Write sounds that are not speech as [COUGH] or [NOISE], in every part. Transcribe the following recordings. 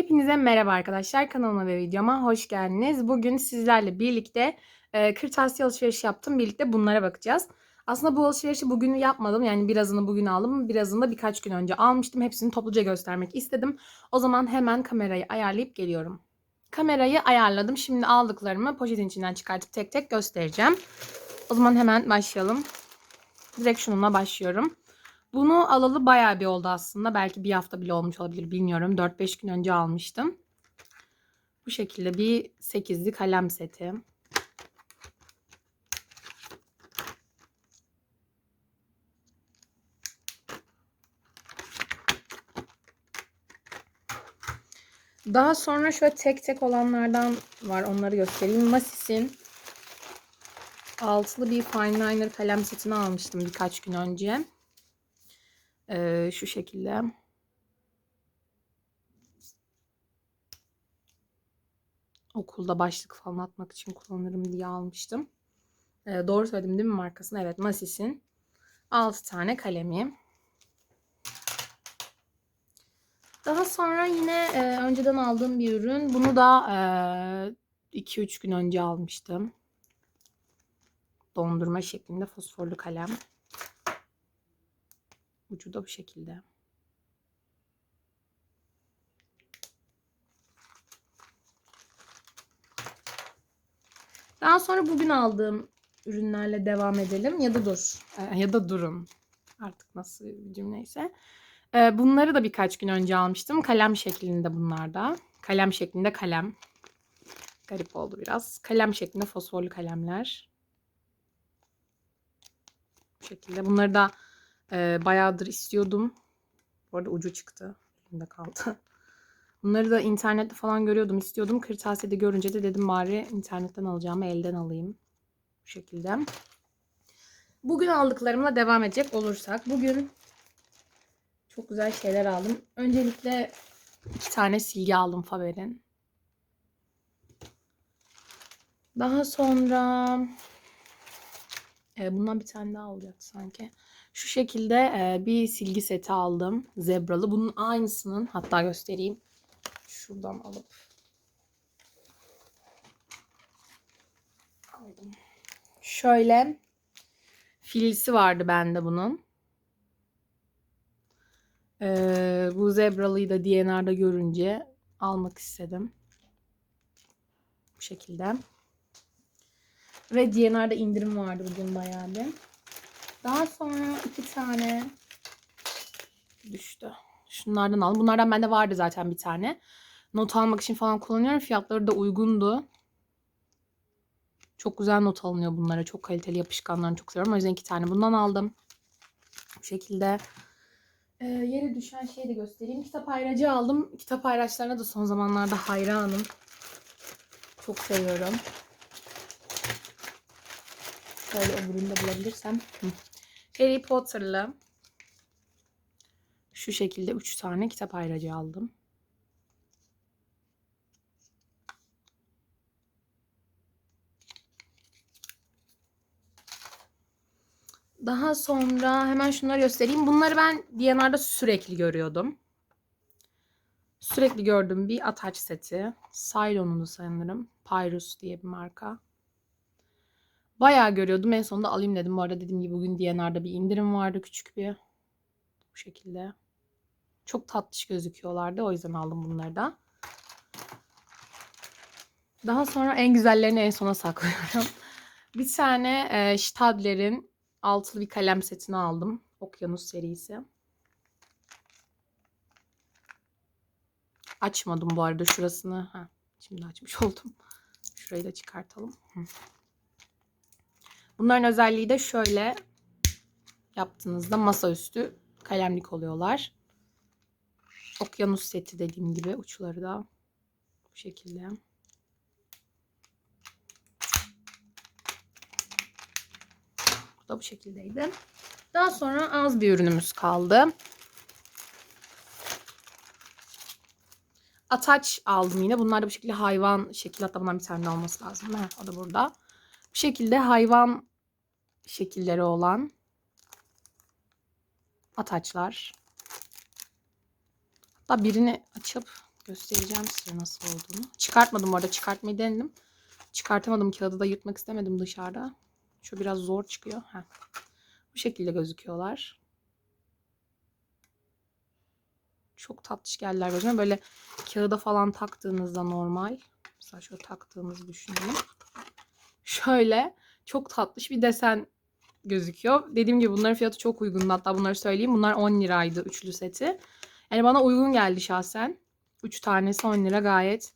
Hepinize merhaba arkadaşlar. Kanalıma ve videoma hoş geldiniz. Bugün sizlerle birlikte e, kırtasiye alışverişi yaptım. Birlikte bunlara bakacağız. Aslında bu alışverişi bugün yapmadım. Yani birazını bugün aldım. Birazını da birkaç gün önce almıştım. Hepsini topluca göstermek istedim. O zaman hemen kamerayı ayarlayıp geliyorum. Kamerayı ayarladım. Şimdi aldıklarımı poşetin içinden çıkartıp tek tek göstereceğim. O zaman hemen başlayalım. Direkt şununla başlıyorum. Bunu alalı bayağı bir oldu aslında. Belki bir hafta bile olmuş olabilir bilmiyorum. 4-5 gün önce almıştım. Bu şekilde bir 8'li kalem seti. Daha sonra şöyle tek tek olanlardan var. Onları göstereyim. Masis'in altılı bir fine liner kalem setini almıştım birkaç gün önce. Ee, şu şekilde. Okulda başlık falan atmak için kullanırım diye almıştım. Ee, doğru söyledim değil mi markasını? Evet Masis'in 6 tane kalemi. Daha sonra yine e, önceden aldığım bir ürün. Bunu da 2-3 gün önce almıştım. Dondurma şeklinde fosforlu kalem. Ucu da bu şekilde. Daha sonra bugün aldığım ürünlerle devam edelim. Ya da dur. Ee, ya da durun. Artık nasıl bir cümleyse. Ee, bunları da birkaç gün önce almıştım. Kalem şeklinde bunlar da. Kalem şeklinde kalem. Garip oldu biraz. Kalem şeklinde fosforlu kalemler. Bu şekilde. Bunları da e, bayağıdır istiyordum. Bu arada ucu çıktı. Elimde kaldı. [LAUGHS] Bunları da internette falan görüyordum, istiyordum. Kırtasiyede görünce de dedim bari internetten alacağımı elden alayım. Bu şekilde. Bugün aldıklarımla devam edecek olursak. Bugün çok güzel şeyler aldım. Öncelikle iki tane silgi aldım Faber'in. Daha sonra e, bundan bir tane daha olacaktı sanki. Şu şekilde bir silgi seti aldım. Zebralı. Bunun aynısının hatta göstereyim. Şuradan alıp aldım. Şöyle filisi vardı bende bunun. Ee, bu zebralıyı da DNR'da görünce almak istedim. Bu şekilde. Ve DNR'da indirim vardı bugün bayağı bir. Daha sonra iki tane düştü. Şunlardan aldım. Bunlardan bende vardı zaten bir tane. Not almak için falan kullanıyorum. Fiyatları da uygundu. Çok güzel not alınıyor bunlara. Çok kaliteli yapışkanlarını çok seviyorum. O yüzden iki tane bundan aldım. Bu şekilde. Ee, yere düşen şeyi de göstereyim. Kitap ayracı aldım. Kitap ayraçlarına da son zamanlarda hayranım. Çok seviyorum. Şöyle öbürünü de bulabilirsem. Hı. Harry Potter'lı şu şekilde 3 tane kitap ayracı aldım. Daha sonra hemen şunları göstereyim. Bunları ben DNR'da sürekli görüyordum. Sürekli gördüğüm bir ataç seti. Cylon'un sanırım. Pyrus diye bir marka. Bayağı görüyordum. En sonunda alayım dedim. Bu arada dediğim gibi bugün DNR'da bir indirim vardı küçük bir. Bu şekilde. Çok tatlış gözüküyorlardı. O yüzden aldım bunları da. Daha sonra en güzellerini en sona saklıyorum. [LAUGHS] bir tane e, Stadler'in altılı bir kalem setini aldım. Okyanus serisi. Açmadım bu arada şurasını. Ha, şimdi açmış [LAUGHS] oldum. Şurayı da çıkartalım. Bunların özelliği de şöyle yaptığınızda masaüstü kalemlik oluyorlar. Okyanus seti dediğim gibi uçları da bu şekilde. Bu da bu şekildeydi. Daha sonra az bir ürünümüz kaldı. Ataç aldım yine. Bunlar da bu şekilde hayvan şekli. Hatta bundan bir tane olması lazım. Ha, o da burada. Bu şekilde hayvan şekilleri olan ataçlar. Hatta birini açıp Göstereceğim size nasıl olduğunu. Çıkartmadım bu arada. Çıkartmayı denedim. Çıkartamadım kağıdı da yırtmak istemedim dışarıda. Şu biraz zor çıkıyor. Heh. Bu şekilde gözüküyorlar. Çok tatlış geldiler gözüme. Böyle kağıda falan taktığınızda normal. Mesela şöyle taktığınızı düşünelim. Şöyle çok tatlış bir desen gözüküyor. Dediğim gibi bunların fiyatı çok uygun. Hatta bunları söyleyeyim. Bunlar 10 liraydı üçlü seti. Yani bana uygun geldi şahsen. 3 tanesi 10 lira gayet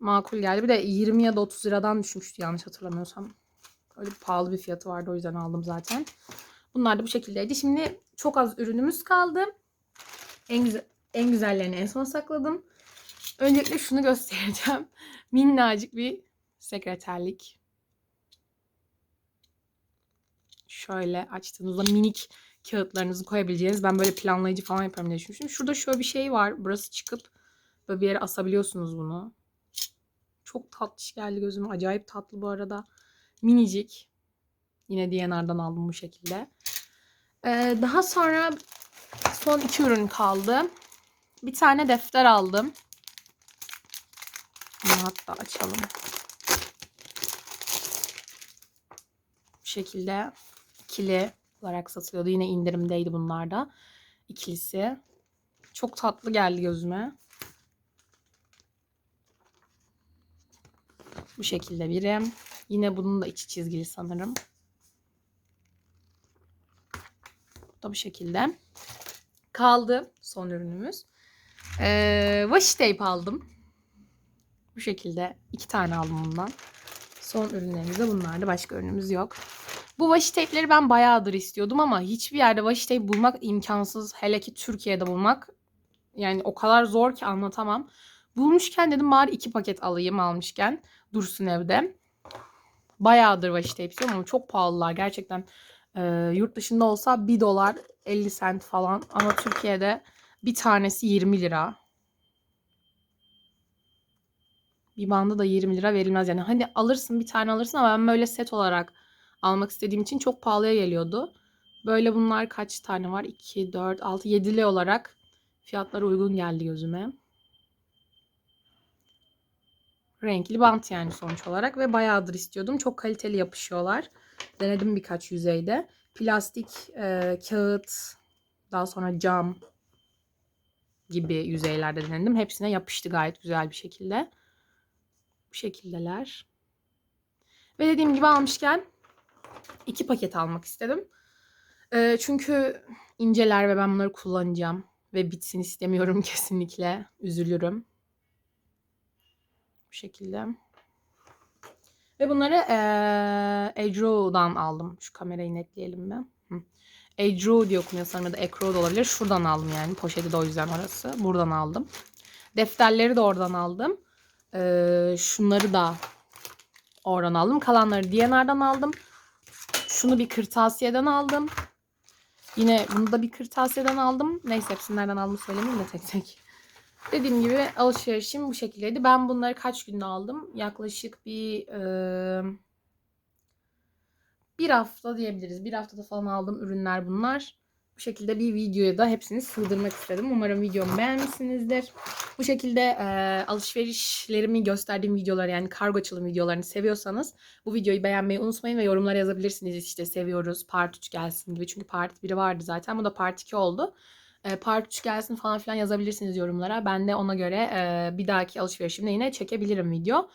makul geldi. Bir de 20 ya da 30 liradan düşmüştü yanlış hatırlamıyorsam. Öyle pahalı bir fiyatı vardı o yüzden aldım zaten. Bunlar da bu şekildeydi. Şimdi çok az ürünümüz kaldı. En güzel en güzellerini en sona sakladım. Öncelikle şunu göstereceğim. [LAUGHS] Minnacık bir sekreterlik. Şöyle açtığınızda minik kağıtlarınızı koyabileceğiniz. Ben böyle planlayıcı falan yaparım diye düşünmüştüm. Şurada şöyle bir şey var. Burası çıkıp böyle bir yere asabiliyorsunuz bunu. Çok tatlış geldi gözüme. Acayip tatlı bu arada. Minicik. Yine DNR'dan aldım bu şekilde. Ee, daha sonra son iki ürün kaldı. Bir tane defter aldım. Bunu hatta açalım. Bu şekilde ikili olarak satılıyordu. Yine indirimdeydi bunlar da. İkilisi. Çok tatlı geldi gözüme. Bu şekilde birim. Yine bunun da içi çizgili sanırım. Bu da bu şekilde. Kaldı son ürünümüz. Ee, washi tape aldım. Bu şekilde iki tane aldım bundan. Son ürünlerimiz de bunlardı. Başka ürünümüz yok. Bu washi tape'leri ben bayağıdır istiyordum ama hiçbir yerde washi tape bulmak imkansız. Hele ki Türkiye'de bulmak. Yani o kadar zor ki anlatamam. Bulmuşken dedim bari iki paket alayım almışken. Dursun evde. Bayağıdır washi tape istiyorum ama çok pahalılar. Gerçekten e, yurt dışında olsa 1 dolar 50 sent falan. Ama Türkiye'de bir tanesi 20 lira. Bir bandı da 20 lira verilmez yani. Hani alırsın bir tane alırsın ama ben böyle set olarak almak istediğim için çok pahalıya geliyordu. Böyle bunlar kaç tane var? 2, 4, 6, 7'li olarak fiyatları uygun geldi gözüme. Renkli bant yani sonuç olarak ve bayağıdır istiyordum. Çok kaliteli yapışıyorlar. Denedim birkaç yüzeyde. Plastik, e, kağıt, daha sonra cam gibi yüzeylerde denedim. Hepsine yapıştı gayet güzel bir şekilde. Bu şekildeler. Ve dediğim gibi almışken iki paket almak istedim. E, çünkü inceler ve ben bunları kullanacağım. Ve bitsin istemiyorum [LAUGHS] kesinlikle. Üzülürüm. Bu şekilde. Ve bunları e, Edro'dan aldım. Şu kamerayı netleyelim mi? Edro diye okunuyor sanırım ya da Ekro da olabilir. Şuradan aldım yani. Poşeti de o yüzden orası. Buradan aldım. Defterleri de oradan aldım. Ee, şunları da oradan aldım. Kalanları DNR'dan aldım. Şunu bir kırtasiyeden aldım. Yine bunu da bir kırtasiyeden aldım. Neyse hepsini nereden aldım söylemeyeyim de tek tek. Dediğim gibi alışverişim bu şekildeydi. Ben bunları kaç günde aldım? Yaklaşık bir e, bir hafta diyebiliriz. Bir haftada falan aldığım ürünler bunlar. Bu şekilde bir videoya da hepsini sığdırmak istedim. Umarım videomu beğenmişsinizdir. Bu şekilde e, alışverişlerimi gösterdiğim videoları yani kargo açılım videolarını seviyorsanız bu videoyu beğenmeyi unutmayın ve yorumlara yazabilirsiniz. İşte seviyoruz part 3 gelsin gibi. Çünkü part 1 vardı zaten. Bu da part 2 oldu. E, part 3 gelsin falan filan yazabilirsiniz yorumlara. Ben de ona göre e, bir dahaki alışverişimde yine çekebilirim video.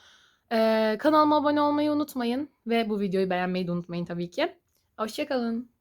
Ee, kanalıma abone olmayı unutmayın ve bu videoyu beğenmeyi de unutmayın tabii ki. Hoşçakalın.